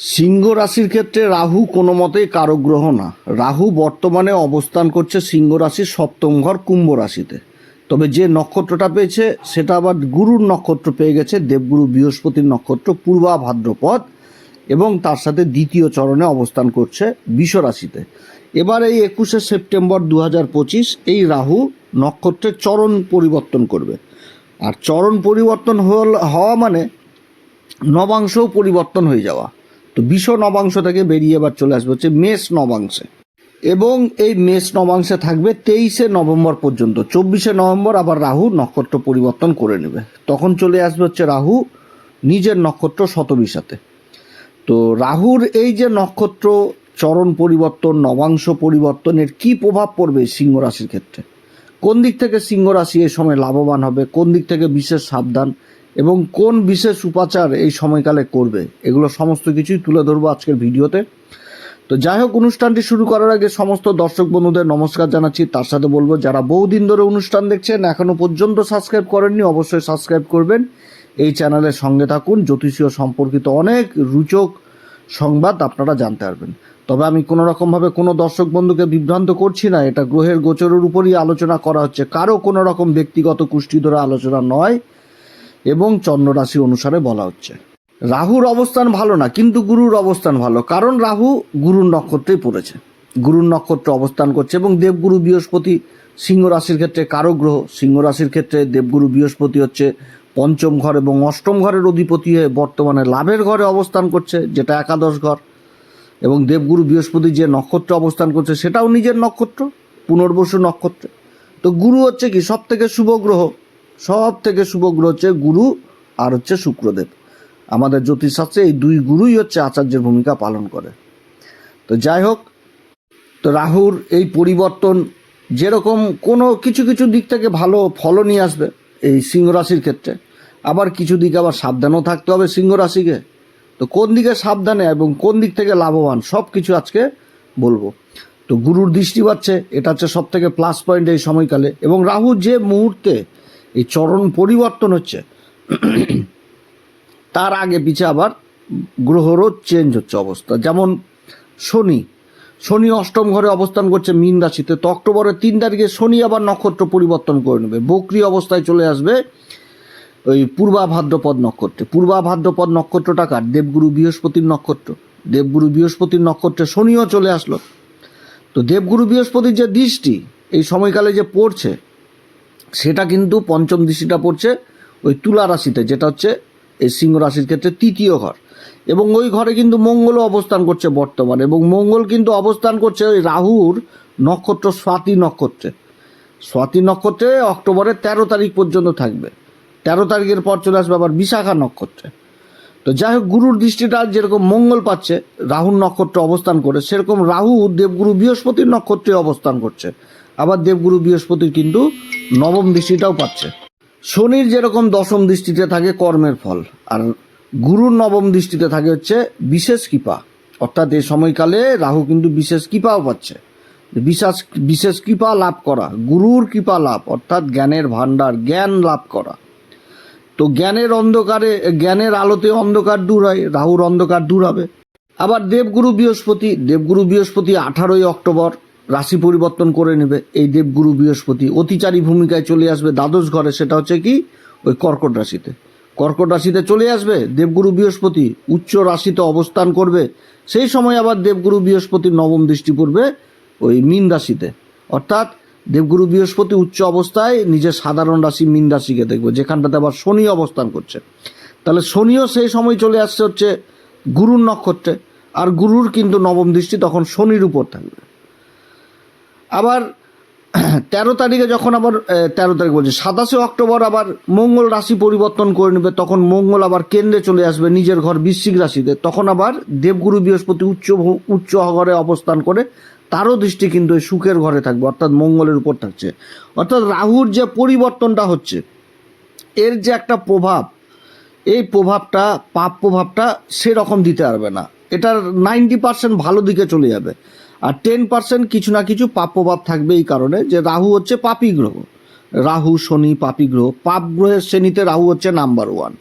সিংহ রাশির ক্ষেত্রে রাহু কোনো মতেই কারক গ্রহ না। রাহু বর্তমানে অবস্থান করছে সিংহ রাশির সপ্তম ঘর কুম্ভ রাশিতে। তবে যে নক্ষত্রটা পেয়েছে, সেটা আবার গুরুর নক্ষত্র পেয়ে গেছে, দেবগুরু বৃহস্পতির নক্ষত্র পূর্বা ভাদ্রপদ এবং তার সাথে দ্বিতীয় চরণে অবস্থান করছে বিষ রাশিতে। এবার এই একুশে সেপ্টেম্বর দু হাজার পঁচিশ এই রাহু নক্ষত্রের চরণ পরিবর্তন করবে। আর চরণ পরিবর্তন হওয়া মানে নবাংশও পরিবর্তন হয়ে যাওয়া। তো বিষ নবাংশ থেকে বেরিয়ে এবার চলে আসবে হচ্ছে মেষ নবাংশে। এবং এই মেষ নবাংশে থাকবে তেইশে নভেম্বর পর্যন্ত। চব্বিশে নভেম্বর আবার রাহু নক্ষত্র পরিবর্তন করে নেবে। তখন চলে আসবে হচ্ছে রাহু নিজের নক্ষত্র শতবিশাতে। তো রাহুর এই যে নক্ষত্র চরণ পরিবর্তন, নবাংশ পরিবর্তনের কি প্রভাব পড়বে সিংহ রাশির ক্ষেত্রে? কোন দিক থেকে সিংহ রাশি এই সময় লাভবান হবে? কোন দিক থেকে বিশেষ সাবধান? এবং কোন বিশেষ উপাচার এই সময়কালে করবে? এগুলো সমস্ত কিছুই তুলে ধরবো আজকের ভিডিওতে। তো যাই হোক, অনুষ্ঠানটি শুরু করার আগে সমস্ত দর্শক বন্ধুদের নমস্কার জানাচ্ছি। তার সাথে বলব, যারা বহুদিন ধরে অনুষ্ঠান দেখছেন, এখনও পর্যন্ত সাবস্ক্রাইব করেননি, অবশ্যই সাবস্ক্রাইব করবেন। এই চ্যানেলের সঙ্গে থাকুন। জ্যোতিষীয় সম্পর্কিত অনেক রুচক সংবাদ আপনারা জানতে পারবেন। তবে আমি কোনো রকমভাবে কোনো দর্শক বন্ধুকে বিভ্রান্ত করছি না, এটা গ্রহের গোচরের উপরই আলোচনা করা হচ্ছে। কারও কোনো রকম ব্যক্তিগত কুষ্টি ধরে আলোচনা নয় এবং চন্দ্ররাশি অনুসারে বলা হচ্ছে। রাহুর অবস্থান ভালো না, কিন্তু গুরুর অবস্থান ভালো। কারণ রাহু গুরুর নক্ষত্রেই পড়েছে। গুরুর নক্ষত্র অবস্থান করছে এবং দেবগুরু বৃহস্পতি সিংহ রাশির ক্ষেত্রে কারও গ্রহ। সিংহ রাশির ক্ষেত্রে দেবগুরু বৃহস্পতি হচ্ছে পঞ্চম ঘর এবং অষ্টম ঘরের অধিপতি হয়ে বর্তমানে লাভের ঘরে অবস্থান করছে, যেটা একাদশ ঘর। এবং দেবগুরু বৃহস্পতি যে নক্ষত্রে অবস্থান করছে, সেটাও নিজের নক্ষত্র, পুনর্বসু নক্ষত্র। তো গুরু হচ্ছে কি? সব থেকে শুভ গ্রহ। সব থেকে শুভ গ্রহ হচ্ছে গুরু আর হচ্ছে শুক্রদেব। আমাদের জ্যোতিষশাস্ত্রে এই দুই গুরুই হচ্ছে আচার্যের ভূমিকা পালন করে। তো যাই হোক, তো রাহুর এই পরিবর্তন যেরকম কোনো কিছু কিছু দিক থেকে ভালো ফলও নিয়ে আসবে এই সিংহ রাশির ক্ষেত্রে। আবার কিছু দিকে আবার সাবধানও থাকতে হবে সিংহ রাশিকে তো কোন দিকে সাবধানে এবং কোন দিক থেকে লাভবান সব কিছু আজকে বলব। তো গুরুর দৃষ্টি পাচ্ছে এটা হচ্ছে সব থেকে প্লাস পয়েন্ট এই সময়কালে। এবং রাহু যে মুহূর্তে এই চরণ পরিবর্তন হচ্ছে, তার আগে পিছে আবার গ্রহরও চেঞ্জ হচ্ছে অবস্থা। যেমন শনি শনি অষ্টম ঘরে অবস্থান করছে মীন রাশিতে। তো অক্টোবরের তিন তারিখে শনি আবার নক্ষত্র পরিবর্তন করে নেবে। বকরি অবস্থায় চলে আসবে ওই পূর্বাভাদ্রপদ নক্ষত্রে। পূর্বাভাদ্রপদ নক্ষত্রটা কার? দেবগুরু বৃহস্পতির নক্ষত্র। দেবগুরু বৃহস্পতির নক্ষত্রে শনিও চলে আসলো। তো দেবগুরু বৃহস্পতির যে দৃষ্টি, এই সময়কালে যে পড়ছে, সেটা কিন্তু পঞ্চম দৃষ্টিটা পড়ছে ওই তুলা রাশিতে, যেটা হচ্ছে এই সিংহ রাশির ক্ষেত্রে তৃতীয় ঘর। এবং ওই ঘরে কিন্তু মঙ্গলও অবস্থান করছে বর্তমানে, এবং মঙ্গল কিন্তু অবস্থান করছে ওই রাহুর নক্ষত্র স্বাতি নক্ষত্রে। স্বাতি নক্ষত্রে অক্টোবরের তেরো তারিখ পর্যন্ত থাকবে। তেরো তারিখের পর চলে আসবে আবার বিশাখা নক্ষত্রে। তো যাই হোক, গুরুর দৃষ্টিটা যেরকম মঙ্গল পাচ্ছে, রাহুর নক্ষত্রে অবস্থান করে, সেরকম রাহু দেবগুরু বৃহস্পতির নক্ষত্রে অবস্থান করছে। আবার দেবগুরু বৃহস্পতির কিন্তু নবম দৃষ্টিটাও পাচ্ছে। শনির যেরকম দশম দৃষ্টিতে থাকে কর্মের ফল, আর গুরুর নবম দৃষ্টিতে থাকে হচ্ছে বিশেষ কৃপা। অর্থাৎ এই সময়কালে রাহু কিন্তু বিশেষ কৃপাও পাচ্ছে। বিশেষ বিশেষ কৃপা লাভ করা, গুরুর কৃপা লাভ, অর্থাৎ জ্ঞানের ভাণ্ডার, জ্ঞান লাভ করা। তো জ্ঞানের অন্ধকারে, জ্ঞানের আলোতে অন্ধকার দূর হয় রাহুর অন্ধকার দূর হবে আবার দেবগুরু বৃহস্পতি দেবগুরু বৃহস্পতি আঠারোই অক্টোবর রাশি পরিবর্তন করে নেবে। এই দেবগুরু বৃহস্পতি অতিচারী ভূমিকায় চলে আসবে দ্বাদশ ঘরে, সেটা হচ্ছে কি? ওই কর্কট রাশিতে। কর্কট রাশিতে চলে আসবে দেবগুরু বৃহস্পতি, উচ্চ রাশিতে অবস্থান করবে। সেই সময় আবার দেবগুরু বৃহস্পতির নবম দৃষ্টি পড়বে ওই মীন রাশিতে। অর্থাৎ দেবগুরু বৃহস্পতি উচ্চ অবস্থায় নিজের সাধারণ রাশি মীন রাশিকে দেখবে, যেখানটাতে আবার শনি অবস্থান করছে। তাহলে শনিও সেই সময় চলে আসছে হচ্ছে গুরুর নক্ষত্রে, আর গুরুর কিন্তু নবম দৃষ্টি তখন শনির উপর থাকবে। আবার তেরো তারিখে যখন আবার তেরো তারিখ বলছি, সাতাশে অক্টোবর আবার মঙ্গল রাশি পরিবর্তন করে নেবে, তখন মঙ্গল আবার কেন্দ্রে চলে আসবে নিজের ঘর বৃশ্চিক রাশিতে, তখন আবার দেবগুরু বৃহস্পতি উচ্চ উচ্চ ঘরে অবস্থান করে তারও দৃষ্টি কিন্তু ওই সুখের ঘরে থাকবে, অর্থাৎ মঙ্গলের উপর থাকছে। অর্থাৎ রাহুর যে পরিবর্তনটা হচ্ছে, এর যে একটা প্রভাব, এই প্রভাবটা, পাপ প্রভাবটা সেরকম দিতে পারবে না। এটার নাইনটি পার্সেন্ট ভালো দিকে চলে যাবে। আর টেন পার্সেন্ট কিছু না কিছু পাপ প্রভাব থাকবে এই কারণে যে রাহু হচ্ছে পাপী গ্রহ। রাহু, শনি, পাপি গ্রহ। পাপ গ্রহের শ্রেণীতে রাহু হচ্ছে নাম্বার ওয়ান।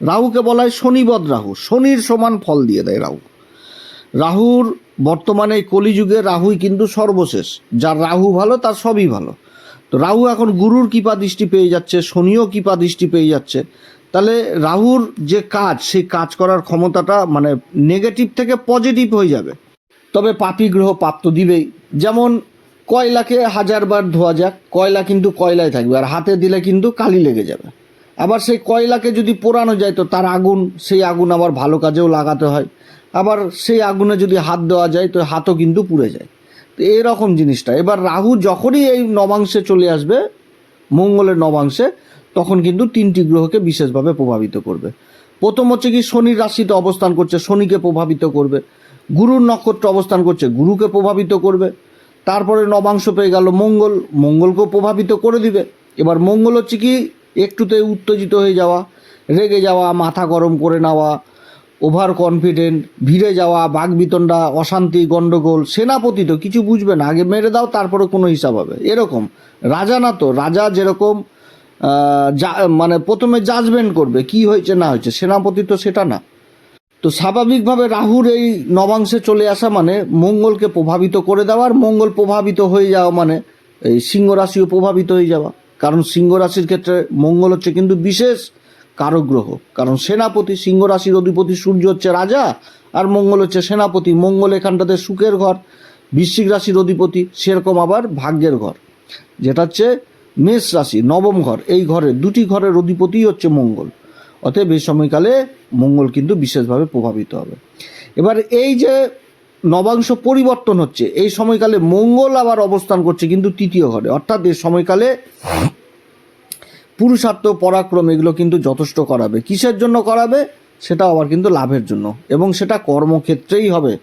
রাহুকে বলা হয় শনিবদ রাহু। শনির সমান ফল দিয়ে দেয় রাহু। রাহুর বর্তমানে এই কলিযুগে রাহুই কিন্তু সর্বশেষ। যার রাহু ভালো, তার সবই ভালো। তো রাহু এখন গুরুর কৃপা দৃষ্টি পেয়ে যাচ্ছে, শনিও কৃপা দৃষ্টি পেয়ে যাচ্ছে। তাহলে রাহুর যে কাজ, সেই কাজ করার ক্ষমতাটা মানে নেগেটিভ থেকে পজিটিভ হয়ে যাবে। তবে পাপি গ্রহ পাপ তো দিবেই। যেমন কয়লাকে হাজারবার ধোয়া যাক, কয়লা কিন্তু কয়লায় থাকবে, আর হাতে দিলে কিন্তু কালি লেগে যাবে। আবার সেই কয়লাকে যদি পোড়ানো যায়, তো তার আগুন, সেই আগুন আবার ভালো কাজেও লাগাতে হয়। আবার সেই আগুনে যদি হাত দেওয়া যায়, তো হাতও কিন্তু পুড়ে যায়। তো এরকম জিনিসটা। এবার রাহু যখনই এই নবাংশে চলে আসবে, মঙ্গলের নবাংশে, তখন কিন্তু তিনটি গ্রহকে বিশেষভাবে প্রভাবিত করবে। প্রথম হচ্ছে কি শনির রাশিতে অবস্থান করছে, শনিকে প্রভাবিত করবে। গুরুর নক্ষত্র অবস্থান করছে, গুরুকে প্রভাবিত করবে। তারপরে নবাংশ পেয়ে গেল মঙ্গল, মঙ্গলকেও প্রভাবিত করে দিবে। এবার মঙ্গল হচ্ছে কি একটুতে উত্তেজিত হয়ে যাওয়া, রেগে যাওয়া, মাথা গরম করে নেওয়া ওভার কনফিডেন্ট ভিড়ে যাওয়া, বাঘবিতণ্ডা, অশান্তি, গণ্ডগোল, সেনাপতি তো কিছু বুঝবে না, আগে মেরে দাও তারপরে কোনো হিসাব হবে। এরকম। রাজা না তো, রাজা যেরকম মানে প্রথমে জাজমেন্ট করবে, কি হয়েছে, না হয়েছে, সেনাপতি তো সেটা না। তো স্বাভাবিকভাবে রাহুর এই নবাংশে চলে আসা মানে মঙ্গলকে প্রভাবিত করে দেওয়ার মঙ্গল প্রভাবিত হয়ে যাওয়া মানে এই সিংহ রাশিও প্রভাবিত হয়ে যাওয়া। কারণ সিংহ রাশির ক্ষেত্রে মঙ্গল হচ্ছে কিন্তু বিশেষ কারক গ্রহ কারণ সেনাপতি সিংহ রাশির অধিপতি সূর্য হচ্ছে রাজা আর মঙ্গল হচ্ছে সেনাপতি। মঙ্গল এখানটাতে সুখের ঘর, বৃশ্চিক রাশির অধিপতি সেরকম আবার ভাগ্যের ঘর। যেটা হচ্ছে মেষ রাশি, নবম ঘর। এই ঘরে দুটি ঘরের অধিপতি হচ্ছে মঙ্গল। অতএব এই সময়কালে মঙ্গল কিন্তু বিশেষভাবে প্রভাবিত হবে। এবার এই যে নবাংশ পরিবর্তন হচ্ছে, এই সময়কালে মঙ্গল আবার অবস্থান করছে কিন্তু তৃতীয় ঘরে। অর্থাৎ এই সময়কালে পুরুষার্থ, পরাক্রম এগুলো কিন্তু যথেষ্ট করাবে। কিসের জন্য করাবে? সেটা আবার কিন্তু লাভের জন্য। এবং সেটা কর্মক্ষেত্রেই হবে।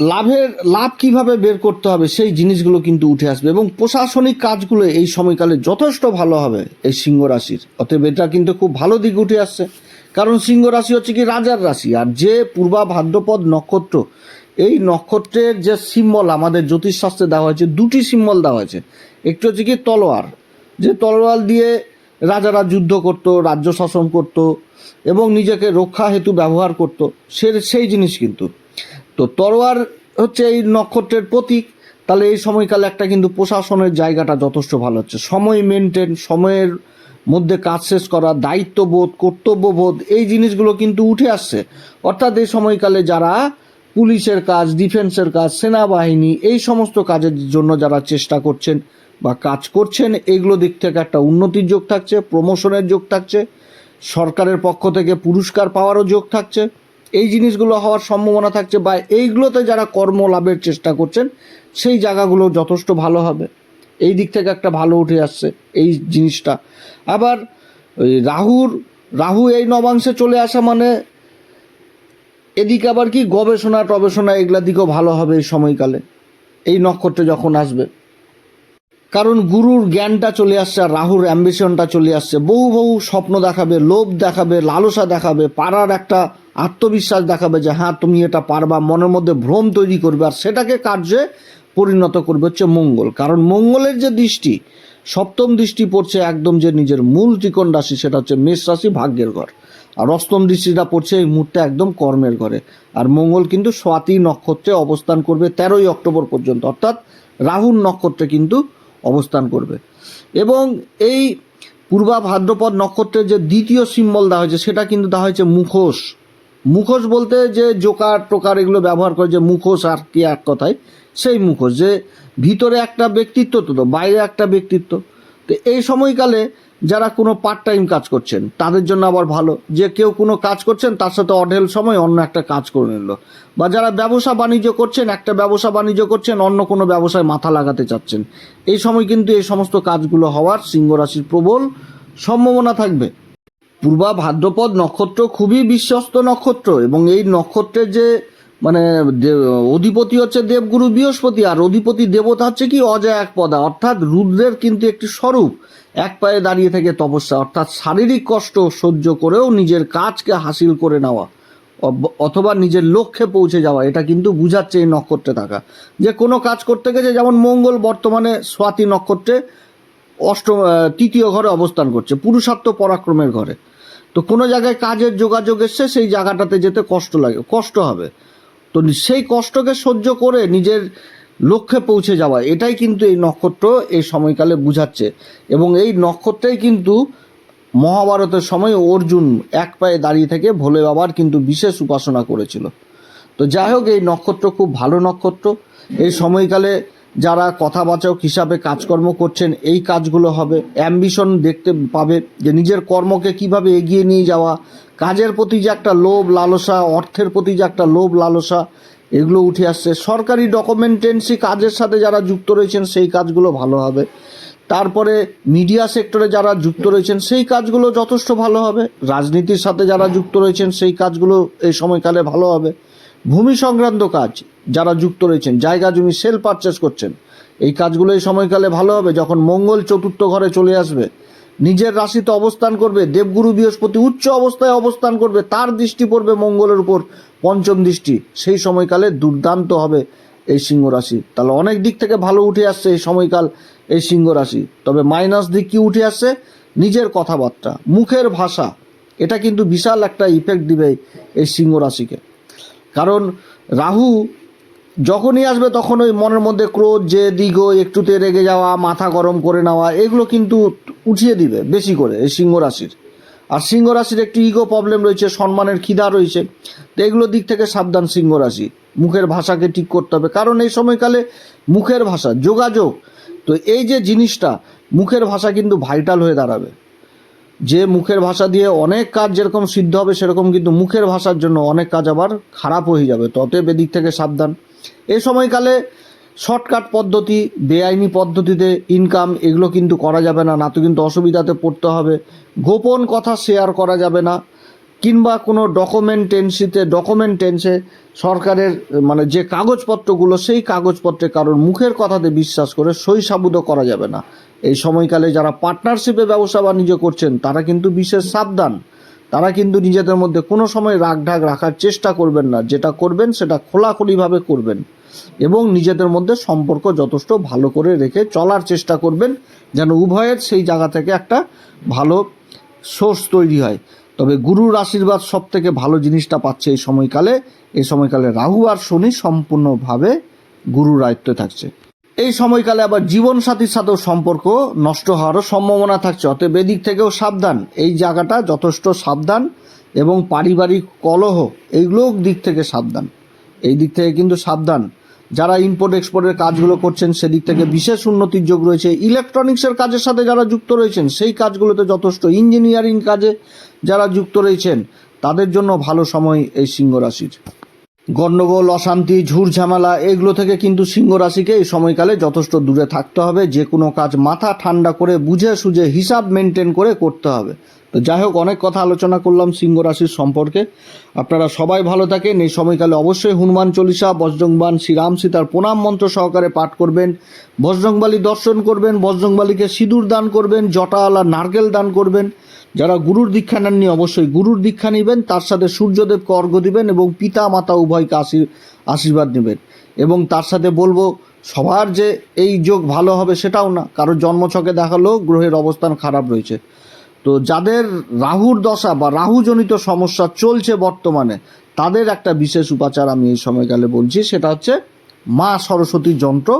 লাভের, লাভ কীভাবে বের করতে হবে সেই জিনিসগুলো কিন্তু উঠে আসবে। এবং প্রশাসনিক কাজগুলো এই সময়কালে যথেষ্ট ভালো হবে এই সিংহ রাশির। অতএব এটা কিন্তু খুব ভালো দিক উঠে আসছে। কারণ সিংহ রাশি হচ্ছে কি রাজার রাশি। আর যে পূর্বা ভাদ্রপদ নক্ষত্র, এই নক্ষত্রের যে সিম্বল আমাদের জ্যোতিষশাস্ত্রে দেওয়া হয়েছে, দুটি সিম্বল দেওয়া হয়েছে। একটি হচ্ছে কি তলোয়ার। যে তলোয়ার দিয়ে রাজারা যুদ্ধ করত, রাজ্য শাসন করত এবং নিজেকে রক্ষা হেতু ব্যবহার করত, সে সেই জিনিস কিন্তু। তো তরোয়ার হচ্ছে এই নক্ষত্রের প্রতীক, তাহলে এই সময়কালে একটা কিন্তু প্রশাসনের জায়গাটা যথেষ্ট ভালো হচ্ছে। সময় মেনটেন সময়ের মধ্যে কাজ শেষ করা, দায়িত্ববোধ, কর্তব্যবোধ, এই জিনিসগুলো কিন্তু উঠে আসছে। অর্থাৎ এই সময়কালে যারা পুলিশের কাজ ডিফেন্সের কাজ, সেনাবাহিনী, এই সমস্ত কাজের জন্য যারা চেষ্টা করছেন বা কাজ করছেন এইগুলো দিক থেকে একটা উন্নতির যোগ থাকছে, প্রমোশনের যোগ থাকছে, সরকারের পক্ষ থেকে পুরস্কার পাওয়ারও যোগ থাকছে। এই জিনিসগুলো হওয়ার সম্ভাবনা থাকছে বা এইগুলোতে যারা কর্ম লাভের চেষ্টা করছেন, সেই জায়গাগুলো যথেষ্ট ভালো হবে। এই দিক থেকে একটা ভালো উঠে আসছে এই জিনিসটা। আবার রাহুর, রাহু এই নবাংশে চলে আসা মানে এদিকে আবার কি গবেষণা টবেষণা এগুলা দিকেও ভালো হবে এই সময়কালে। এই নক্ষত্রে যখন আসবে। কারণ গুরুর জ্ঞানটা চলে আসছে আর রাহুর অ্যাম্বিশনটা চলে আসছে। বহু বহু স্বপ্ন দেখাবে, লোভ দেখাবে, লালসা দেখাবে পারার একটা আত্মবিশ্বাস দেখাবে যে হ্যাঁ তুমি এটা পারবা, মনের মধ্যে ভ্রম তৈরি করবে। আর সেটাকে কার্যে পরিণত করবে হচ্ছে মঙ্গল। কারণ মঙ্গলের যে দৃষ্টি, সপ্তম দৃষ্টি পড়ছে একদম যে নিজের মূল ত্রিকোণ রাশি, সেটা হচ্ছে মেষ রাশি ভাগ্যের ঘর। আর অষ্টম দৃষ্টিটা পড়ছে এই মুহূর্তে একদম কর্মের ঘরে। আর মঙ্গল কিন্তু স্বাতি নক্ষত্রে অবস্থান করবে তেরোই অক্টোবর পর্যন্ত। অর্থাৎ রাহুর নক্ষত্রে কিন্তু অবস্থান করবে। এবং এই পূর্বা ভাদ্রপদ নক্ষত্রের যে দ্বিতীয় সিম্বল দেওয়া হয়েছে, সেটা কিন্তু দেওয়া হয়েছে মুখোশ। মুখোশ বলতে যে জোকার টোকার এগুলো ব্যবহার করে যে মুখোশ আর কি এক কথায়, সেই মুখোশ। যে ভিতরে একটা ব্যক্তিত্ব তো, বাইরে একটা ব্যক্তিত্ব। তো এই সময়কালে যারা কোনো পার্ট টাইম কাজ করছেন, তাদের জন্য আবার ভালো। যে কেউ কোনো কাজ করছেন, তার সাথে অঢেল সময় অন্য একটা কাজ করে নিল। বা যারা ব্যবসা বাণিজ্য করছেন, একটা ব্যবসা বাণিজ্য করছেন, অন্য কোনো ব্যবসায় মাথা লাগাতে চাচ্ছেন। এই সময় কিন্তু এই সমস্ত কাজগুলো হওয়ার সিংহ রাশির প্রবল সম্ভাবনা থাকবে। পূর্বা ভাদ্রপদ নক্ষত্র খুবই বিশ্বস্ত নক্ষত্র এবং এই নক্ষত্রের যে মানে অধিপতি হচ্ছে দেবগুরু বৃহস্পতি আর অধিপতি দেবতা হচ্ছে কি অজয় এক পদা অর্থাৎ রুদ্রের কিন্তু একটি স্বরূপ। এক পায়ে দাঁড়িয়ে থেকে তপস্যা অর্থাৎ শারীরিক কষ্ট সহ্য করেও নিজের কাজকে হাসিল করে নেওয়া অথবা নিজের লক্ষ্যে পৌঁছে যাওয়া এটা কিন্তু বুঝাচ্ছে এই নক্ষত্রে থাকা। যে কোনো কাজ করতে গেছে যেমন মঙ্গল বর্তমানে স্বাতি নক্ষত্রে অষ্টম আহ, তৃতীয় ঘরে অবস্থান করছে পুরুষার্থ পরাক্রমের ঘরে। তো কোনো জায়গায় কাজের যোগাযোগ এসছে সেই জায়গাটাতে যেতে কষ্ট লাগে কষ্ট হবে। তো সেই কষ্টকে সহ্য করে নিজের লক্ষ্যে পৌঁছে যাওয়া, এটাই কিন্তু এই নক্ষত্র এই সময়কালে বুঝাচ্ছে। এবং এই নক্ষত্রেই কিন্তু মহাভারতের সময় অর্জুন এক পায়ে দাঁড়িয়ে থেকে ভোলে বাবার কিন্তু বিশেষ উপাসনা করেছিল। তো যাই হোক, এই নক্ষত্র খুব ভালো নক্ষত্র। এই সময়কালে যারা কথাবাচক হিসাবে কাজকর্ম করছেন, এই কাজগুলো হবে। অ্যাম্বিশন দেখতে পাবে যে নিজের কর্মকে কীভাবে এগিয়ে নিয়ে যাওয়া, কাজের প্রতি যে একটা লোভ লালসা, অর্থের প্রতি যে একটা লোভ লালসা, এগুলো উঠে আসছে। সরকারি ডকুমেন্টেন্সি কাজের সাথে যারা যুক্ত রয়েছেন, সেই কাজগুলো ভালো হবে। তারপরে মিডিয়া সেক্টরে যারা যুক্ত রয়েছেন, সেই কাজগুলো যথেষ্ট ভালো হবে। রাজনীতির সাথে যারা যুক্ত রয়েছেন, সেই কাজগুলো এই সময়কালে ভালো হবে। ভূমি সংক্রান্ত কাজ যারা যুক্ত রয়েছেন, জায়গা জমি সেল পারচেস করছেন, এই কাজগুলো এই সময়কালে ভালো হবে। যখন মঙ্গল চতুর্থ ঘরে চলে আসবে, নিজের রাশিতে অবস্থান করবে, দেবগুরু বৃহস্পতি উচ্চ অবস্থায় অবস্থান করবে, তার দৃষ্টি পড়বে মঙ্গলের উপর, পঞ্চম দৃষ্টি। সেই সময়কালে দুর্দান্ত হবে এই সিংহ রাশি। তাহলে অনেক দিক থেকে ভালো উঠে আসছে এই সময়কাল এই সিংহ রাশি। তবে মাইনাস দিক কি উঠে আসছে? নিজের কথাবার্তা, মুখের ভাষা। এটা কিন্তু বিশাল একটা ইফেক্ট দিবে এই সিংহ রাশিকে। কারণ রাহু যখনই আসবে তখন ওই মনের মধ্যে ক্রোধ যে দিগ একটুতে রেগে যাওয়া, মাথা গরম করে নেওয়া, এগুলো কিন্তু উঠিয়ে দিবে বেশি করে এই সিংহ রাশির। আর সিংহ রাশির একটু ইগো প্রবলেম রয়েছে, সম্মানের খিদা রয়েছে। তো এগুলো দিক থেকে সাবধান সিংহ রাশি। মুখের ভাষাকে ঠিক করতে হবে। কারণ এই সময়কালে মুখের ভাষা, যোগাযোগ, তো এই যে জিনিসটা, মুখের ভাষা কিন্তু ভাইটাল হয়ে দাঁড়াবে। যে মুখের ভাষা দিয়ে অনেক কাজ যেরকম সিদ্ধ হবে, সেরকম কিন্তু মুখের ভাষার জন্য অনেক কাজ আবার খারাপ হয়ে যাবে। তো অতএব এদিক থেকে সাবধান। এই সময়কালে শর্টকাট পদ্ধতি, বেআইনি পদ্ধতিতে ইনকাম এগুলো কিন্তু করা যাবে না। না তো কিন্তু অসুবিধাতে পড়তে হবে। গোপন কথা শেয়ার করা যাবে না। কিংবা কোনো ডকুমেন্টেন্সিতে ডকুমেন্টেন্সে সরকারের মানে যে কাগজপত্রগুলো, সেই কাগজপত্রে কারোর মুখের কথাতে বিশ্বাস করে সই সাবুদও করা যাবে না। এই সময়কালে যারা পার্টনারশিপে ব্যবসা বাণিজ্য করছেন, তারা কিন্তু বিশেষ সাবধান। তারা কিন্তু নিজেদের মধ্যে কোনো সময় রাগঢাক রাখার চেষ্টা করবেন না। যেটা করবেন, সেটা খোলাখুলিভাবে করবেন এবং নিজেদের মধ্যে সম্পর্ক যথেষ্ট ভালো করে রেখে চলার চেষ্টা করবেন যেন উভয়ের সেই জায়গা থেকে একটা ভালো সোর্স তৈরি হয়। তবে গুরুর আশীর্বাদ সব থেকে ভালো জিনিসটা পাচ্ছে এই সময়কালে। এই সময়কালে রাহু আর শনি সম্পূর্ণভাবে গুরুর আয়ত্তে থাকছে। এই সময়কালে আবার জীবনসাথীর সাথেও সম্পর্ক নষ্ট হওয়ারও সম্ভাবনা থাকছে। অতএব এদিক থেকেও সাবধান। এই জায়গাটা যথেষ্ট সাবধান এবং পারিবারিক কলহ এইগুলো দিক থেকে সাবধান। এই দিক থেকে কিন্তু সাবধান। যারা ইম্পোর্ট এক্সপোর্টের কাজগুলো করছেন, সেদিক থেকে বিশেষ উন্নতির যোগ রয়েছে। ইলেকট্রনিক্সের কাজের সাথে যারা যুক্ত রয়েছেন, সেই কাজগুলোতে যথেষ্ট ইঞ্জিনিয়ারিং কাজে যারা যুক্ত রয়েছেন, তাদের জন্য ভালো সময় এই সিংহ রাশির। গণ্ডগোল, অশান্তি ঝুর ঝামেলা এগুলো থেকে কিন্তু সিংহ রাশিকে এই সময়কালে যথেষ্ট দূরে থাকতে হবে। যে কোনো কাজ মাথা ঠান্ডা করে বুঝে সুঝে হিসাব মেনটেন করে করতে হবে। তো যাই হোক, অনেক কথা আলোচনা করলাম সিংহ রাশির সম্পর্কে। আপনারা সবাই ভালো থাকেন। এই সময়কালে অবশ্যই হনুমান চল্লিশা বজ্রংবান শ্রীরাম সীতার প্রণাম মন্ত্র সহকারে পাঠ করবেন। বজরংবালী দর্শন করবেন, বজরংবালীকে সিঁদুর দান করবেন জটাওয়ালা নারকেল দান করবেন। যারা গুরুর দীক্ষা নেননি, অবশ্যই গুরুর দীক্ষা নেবেন। তার সাথে সূর্যদেবকে অর্ঘ্য দিবেন এবং পিতা মাতা উভয়কে আশীর আশীর্বাদ নেবেন। এবং তার সাথে বলব, সবার যে এই যোগ ভালো হবে সেটাও না। কারও জন্মছকে দেখাল, গ্রহের অবস্থান খারাপ রয়েছে। তো যাদের রাহুর দশা বা রাহুজনিত সমস্যা চলছে বর্তমানে, তাদের একটা বিশেষ উপাচার আমি এই সময়কালে বলছি, সেটা হচ্ছে মা সরস্বতীর যন্ত্র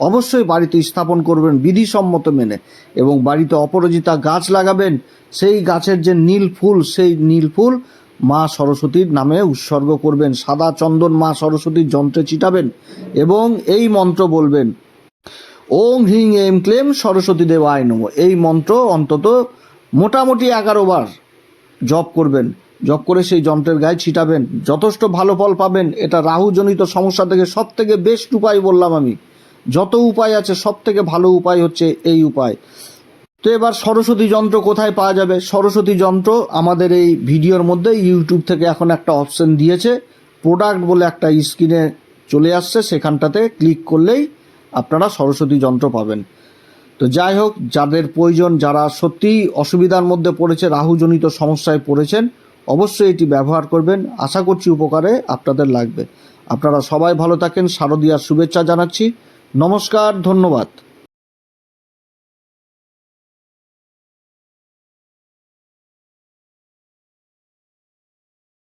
অবশ্যই বাড়িতে স্থাপন করবেন বিধিসম্মত মেনে এবং বাড়িতে অপরাজিতা গাছ লাগাবেন। সেই গাছের যে নীল ফুল, সেই নীল ফুল মা সরস্বতীর নামে উৎসর্গ করবেন। সাদা চন্দন মা সরস্বতীর যন্ত্রে চিটাবেন এবং এই মন্ত্র বলবেন ওং হিং এম ক্লেম, সরস্বতী দেবায় নম। এই মন্ত্র অন্তত মোটামুটি এগারো বার জপ করবেন। জপ করে সেই যন্ত্রের গায়ে ছিটাবেন। যথেষ্ট ভালো ফল পাবেন। এটা রাহুজনিত সমস্যা থেকে সব থেকে বেস্ট উপায় বললাম আমি। যত উপায় আছে সব থেকে ভালো উপায় হচ্ছে এই উপায়। তো এবার সরস্বতী যন্ত্র কোথায় পাওয়া যাবে? সরস্বতী যন্ত্র আমাদের এই ভিডিওর মধ্যে ইউটিউব থেকে এখন একটা অপশন দিয়েছে। প্রোডাক্ট বলে একটা স্ক্রিনে চলে আসছে। সেখানটাতে ক্লিক করলেই আপনারা সরস্বতী যন্ত্র পাবেন। তো যাই হোক, যাদের প্রয়োজন, যারা সত্যিই অসুবিধার মধ্যে পড়েছে, রাহুজনিত সমস্যায় পড়েছেন, অবশ্যই এটি ব্যবহার করবেন। আশা করছি উপকারে আপনাদের লাগবে। আপনারা সবাই ভালো থাকেন, শারদীয়ার শুভেচ্ছা জানাচ্ছি। নমস্কার, ধন্যবাদ।